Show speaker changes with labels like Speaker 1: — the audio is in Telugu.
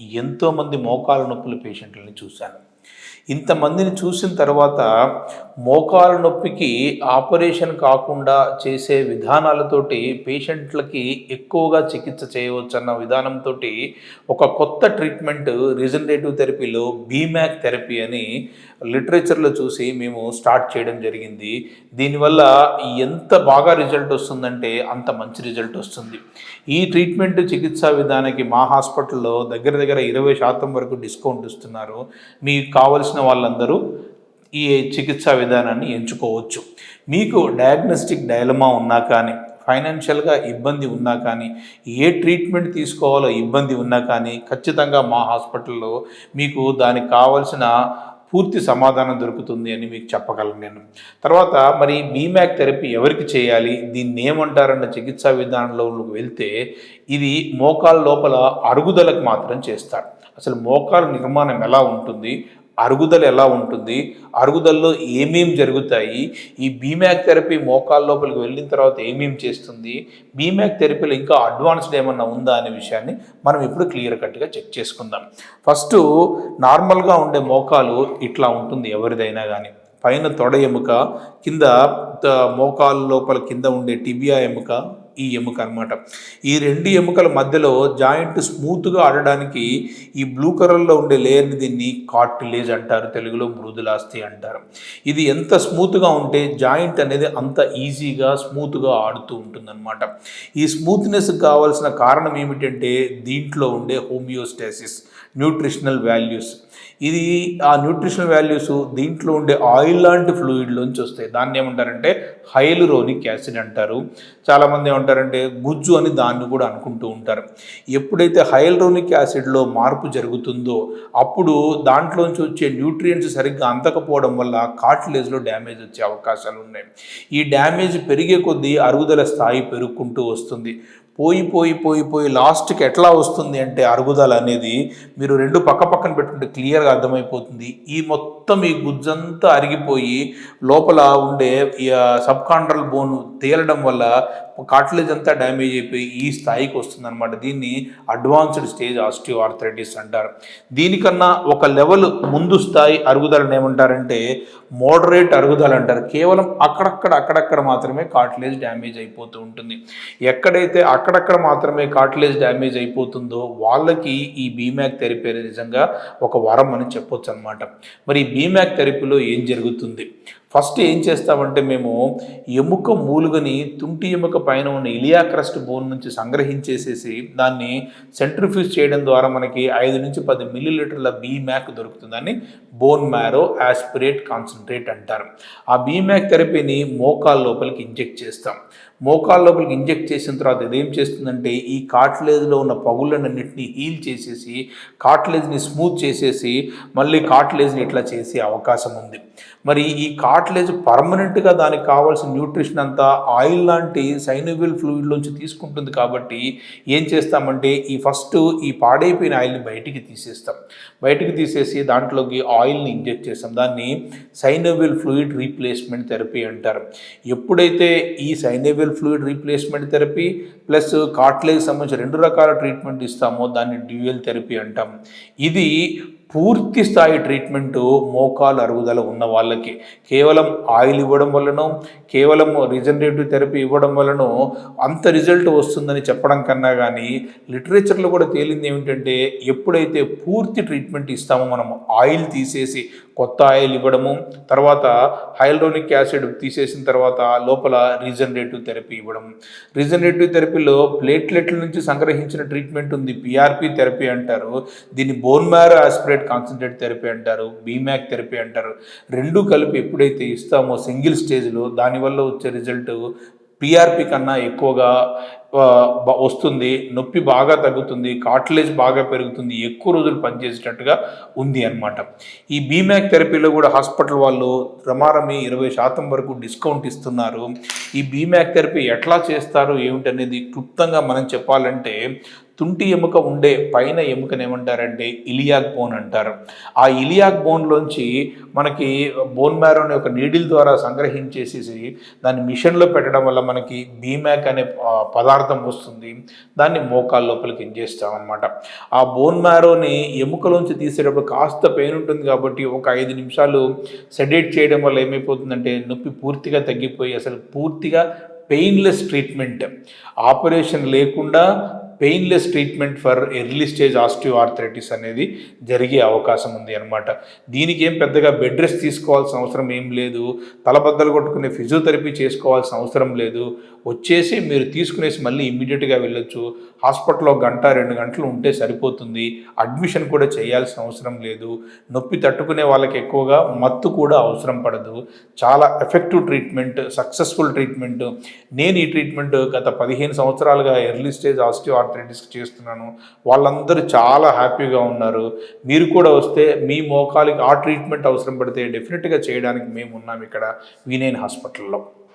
Speaker 1: ఎంతోమంది మోకాలు నొప్పుల పేషెంట్లని చూశాను. ఇంతమందిని చూసిన తర్వాత మోకాలు నొప్పికి ఆపరేషన్ కాకుండా చేసే విధానాలతోటి పేషెంట్లకి ఎక్కువగా చికిత్స చేయవచ్చు అన్న విధానంతో ఒక కొత్త ట్రీట్మెంట్ రిజనరేటివ్ థెరపీలో బీమ్యాక్ థెరపీ అని లిటరేచర్లో చూసి మేము స్టార్ట్ చేయడం జరిగింది. దీనివల్ల ఎంత బాగా రిజల్ట్ వస్తుందంటే అంత మంచి రిజల్ట్ వస్తుంది. ఈ ట్రీట్మెంట్ చికిత్సా విధానానికి మా హాస్పిటల్లో దగ్గర దగ్గర ఇరవై శాతం వరకు డిస్కౌంట్ ఇస్తున్నారు. మీకు కావలసిన వాళ్ళందరూ ఈ చికిత్సా విధానాన్ని ఎంచుకోవచ్చు. మీకు డయాగ్నోస్టిక్ డైలమా ఉన్నా కానీ ఫైనాన్షియల్గా ఇబ్బంది ఉన్నా కానీ ఏ ట్రీట్మెంట్ తీసుకోవాలో ఇబ్బంది ఉన్నా కానీ ఖచ్చితంగా మా హాస్పిటల్లో మీకు దానికి కావలసిన పూర్తి సమాధానం దొరుకుతుంది అని మీకు చెప్పగలను నేను. తర్వాత మరి బీమ్యాక్ థెరపీ ఎవరికి చేయాలి? దీన్ని ఏమంటారన్న చికిత్సా విధానంలో వెళ్తే ఇది మోకాల లోపల అరుగుదలకు మాత్రం చేస్తారు. అసలు మోకాలు నిర్మాణం ఎలా ఉంటుంది? అరుగుదల ఎలా ఉంటుంది? అరుగుదలలో ఏమేం జరుగుతాయి? ఈ బీమ్యాక్ థెరపీ మోకాల లోపలికి వెళ్ళిన తర్వాత ఏమేం చేస్తుంది? బీమ్యాక్ థెరపీలో ఇంకా అడ్వాన్స్డ్ ఏమన్నా ఉందా అనే విషయాన్ని మనం ఇప్పుడు క్లియర్ కట్గా చెక్ చేసుకుందాం. ఫస్ట్ నార్మల్గా ఉండే మోకాలు ఇట్లా ఉంటుంది ఎవరిదైనా కానీ పైన తొడ ఎముక కింద మోకాలు లోపల కింద ఉండే టిబియా ఎముక ఈ ఎముక అన్నమాట. ఈ రెండు ఎముకల మధ్యలో జాయింట్ స్మూత్గా ఆడడానికి ఈ బ్లూ కలర్లో ఉండే లేయర్ని దీన్ని కార్టిలేజ్ అంటారు తెలుగులో మృదులాస్తి అంటారు. ఇది ఎంత స్మూత్గా ఉంటే జాయింట్ అనేది అంత ఈజీగా స్మూత్గా ఆడుతూ ఉంటుందన్నమాట. ఈ స్మూత్నెస్ కావాల్సిన కారణం ఏమిటంటే దీంట్లో ఉండే హోమియోస్టాసిస్. Nutritional values. ఇది ఆ న్యూట్రిషనల్ వాల్యూస్ దీంట్లో ఉండే ఆయిల్ లాంటి ఫ్లూయిడ్లోంచి వస్తాయి. దాన్ని ఏమంటారంటే హైలురోనిక్ యాసిడ్ అంటారు. చాలామంది ఏమంటారంటే గుజ్జు అని దాన్ని కూడా అనుకుంటూ ఉంటారు. ఎప్పుడైతే హైల్రోనిక్ యాసిడ్లో మార్పు జరుగుతుందో అప్పుడు దాంట్లోంచి వచ్చే న్యూట్రియంట్స్ సరిగ్గా అందకపోవడం వల్ల కాట్లేజ్లో డ్యామేజ్ వచ్చే అవకాశాలు ఉన్నాయి ఈ డ్యామేజ్ పెరిగే కొద్దీ అరుగుదల స్థాయి పెరుగుకుంటూ వస్తుంది. పోయి పోయి పోయి పోయి లాస్ట్కి ఎట్లా వస్తుంది అంటే అరుగుదల అనేది మీరు రెండు పక్క పక్కన పెట్టుకుంటే క్లియర్గా అర్థమైపోతుంది. ఈ మొత్తం ఈ గుజ్జంతా అరిగిపోయి లోపల ఉండే సబ్ కాండ్రల్ బోన్ తేలడం వల్ల కాట్లేజ్ అంతా డ్యామేజ్ అయిపోయి ఈ స్థాయికి వస్తుంది అనమాట దీన్ని అడ్వాన్స్డ్ స్టేజ్ ఆస్టియో ఆర్థరైటిస్ అంటారు. దీనికన్నా ఒక లెవెల్ ముందు స్థాయి అరుగుదలను ఏమంటారంటే మోడరేట్ అరుగుదల అంటారు. కేవలం అక్కడక్కడ అక్కడక్కడ మాత్రమే కాట్లేజ్ డ్యామేజ్ అయిపోతూ ఉంటుంది. ఎక్కడైతే అక్కడక్కడ మాత్రమే కార్టిలేజ్ డ్యామేజ్ అయిపోతుందో వాళ్ళకి ఈ బీమ్యాక్ థెరపీ అనేది నిజంగా ఒక వరం అని చెప్పొచ్చు అనమాట మరి ఈ బీమ్యాక్ థెరపీలో ఏం జరుగుతుంది? ఫస్ట్ ఏం చేస్తామంటే మేము ఎముక మూలుగని తుంటి ఎముక పైన ఉన్న ఇలియా క్రస్ట్ బోన్ నుంచి సంగ్రహించేసేసి దాన్ని సెంట్రిఫ్యూజ్ చేయడం ద్వారా మనకి ఐదు నుంచి పది మిల్లీలీటర్ల బీమ్యాక్ దొరుకుతుంది. దొరుకుతుందని బోన్ మ్యారో యాస్పిరేట్ కాన్సన్ట్రేట్ అంటారు. ఆ బీమ్యాక్ థెరపీని మోకాల్ లోపలికి ఇంజెక్ట్ చేస్తాం. మోకాల్ లోపలికి ఇంజెక్ట్ చేసిన తర్వాత ఇదేం చేస్తుందంటే ఈ కాట్లేజ్లో ఉన్న పగుళ్ళన్నింటినీ హీల్ చేసేసి కాట్లేజ్ని స్మూత్ చేసేసి మళ్ళీ కాట్లేజ్ని ఇట్లా చేసే అవకాశం ఉంది. మరి ఈ కార్టిలేజ్ పర్మనెంట్గా దానికి కావాల్సిన న్యూట్రిషన్ అంతా ఆయిల్ లాంటి సైనోవిల్ ఫ్లూయిడ్లోంచి తీసుకుంటుంది కాబట్టి ఏం చేస్తామంటే ఈ ఫస్ట్ ఈ పాడైపోయిన ఆయిల్ని బయటికి తీసేస్తాం. బయటికి తీసేసి దాంట్లోకి ఆయిల్ని ఇంజెక్ట్ చేస్తాం. దాన్ని సైనోవిల్ ఫ్లూయిడ్ రీప్లేస్మెంట్ థెరపీ అంటారు. ఎప్పుడైతే ఈ synovial fluid replacement therapy plus cartilage సంబంధించిన రెండు రకాల ట్రీట్మెంట్ ఇస్తామో దాన్ని డ్యూయల్ థెరపీ అంటాం. ఇది పూర్తి స్థాయి ట్రీట్మెంట్ మోకాలు అరుగుదల ఉన్న వాళ్ళకి. కేవలం ఆయిల్ ఇవ్వడం వల్లనో కేవలం రీజనరేటివ్ థెరపీ ఇవ్వడం వల్లనో అంత రిజల్ట్ వస్తుందని చెప్పడం కన్నా కానీ లిటరేచర్లో కూడా తేలింది ఏమిటంటే ఎప్పుడైతే పూర్తి ట్రీట్మెంట్ ఇస్తామో మనం ఆయిల్ తీసేసి కొత్త ఆయిల్ ఇవ్వడము తర్వాత హైల్రోనిక్ యాసిడ్ తీసేసిన తర్వాత లోపల రీజనరేటివ్ థెరపీ ఇవ్వడం రీజనరేటివ్ థెరపీలో ప్లేట్లెట్ల నుంచి సంగ్రహించిన ట్రీట్మెంట్ ఉంది పిఆర్పి థెరపీ అంటారు. దీన్ని bone marrow aspirate concentrate therapy అంటారు బీమ్యాక్ థెరపీ అంటారు. రెండు కలిపి ఎప్పుడైతే ఇస్తామో సింగిల్ స్టేజ్లో దానివల్ల వచ్చే రిజల్ట్ పిఆర్పి కన్నా ఎక్కువగా వస్తుంది నొప్పి బాగా తగ్గుతుంది కాట్లేజ్ బాగా పెరుగుతుంది ఎక్కువ రోజులు పనిచేసేటట్టుగా ఉంది అన్నమాట. ఈ బీమ్యాక్ థెరపీలో కూడా హాస్పిటల్ వాళ్ళు రమారమి ఇరవై శాతం వరకు డిస్కౌంట్ ఇస్తున్నారు. ఈ బీమ్యాక్ థెరపీ ఎట్లా చేస్తారు ఏమిటనేది క్లుప్తంగా మనం చెప్పాలంటే తుంటి ఎముక ఉండే పైన ఎముకను ఏమంటారంటే ఇలియాక్ బోన్ అంటారు. ఆ ఇలియాక్ బోన్లోంచి మనకి బోన్ మ్యారోని ఒక నీడిల్ ద్వారా సంగ్రహించేసేసి దాన్ని మిషన్లో పెట్టడం వల్ల మనకి బీమ్యాక్ అనే పదార్థం పదార్థం వస్తుంది. దాన్ని మోకాలు లోపలికి ఇంజేస్తామన్నమాట అనమాట ఆ బోన్ మ్యారోని ఎముకలోంచి తీసేటప్పుడు కాస్త పెయిన్ ఉంటుంది కాబట్టి ఒక ఐదు నిమిషాలు సెడేట్ చేయడం వల్ల ఏమైపోతుందంటే నొప్పి పూర్తిగా తగ్గిపోయి అసలు పూర్తిగా పెయిన్లెస్ ట్రీట్మెంట్ ఆపరేషన్ లేకుండా painless treatment for early stage osteoarthritis అనేది జరిగే అవకాశం ఉంది అనమాట దీనికి ఏం పెద్దగా బెడ్ రెస్ట్ తీసుకోవాల్సిన అవసరం ఏం లేదు. తలబద్దలు కొట్టుకునే ఫిజియోథెరపీ చేసుకోవాల్సిన అవసరం లేదు. వచ్చేసి మీరు తీసుకునేసి మళ్ళీ ఇమ్మీడియట్గా వెళ్ళొచ్చు. హాస్పిటల్లో గంట రెండు గంటలు ఉంటే సరిపోతుంది. అడ్మిషన్ కూడా చేయాల్సిన అవసరం లేదు. నొప్పి తట్టుకునే వాళ్ళకి ఎక్కువగా మత్తు కూడా అవసరం పడదు. చాలా ఎఫెక్టివ్ ట్రీట్మెంట్ సక్సెస్ఫుల్ ట్రీట్మెంట్. నేను ఈ ట్రీట్మెంట్ గత పదిహేను సంవత్సరాలుగా ఎర్లీ స్టేజ్ ఆస్టియో ఆర్థరైటిస్ చేస్తున్నాను. వాళ్ళందరూ చాలా హ్యాపీగా ఉన్నారు. మీరు కూడా వస్తే మీ మోకాలికి ఆ ట్రీట్మెంట్ అవసరం పడితే డెఫినెట్గా చేయడానికి మేము ఉన్నాం ఇక్కడ. వీనేన్ హాస్పిటల్లో.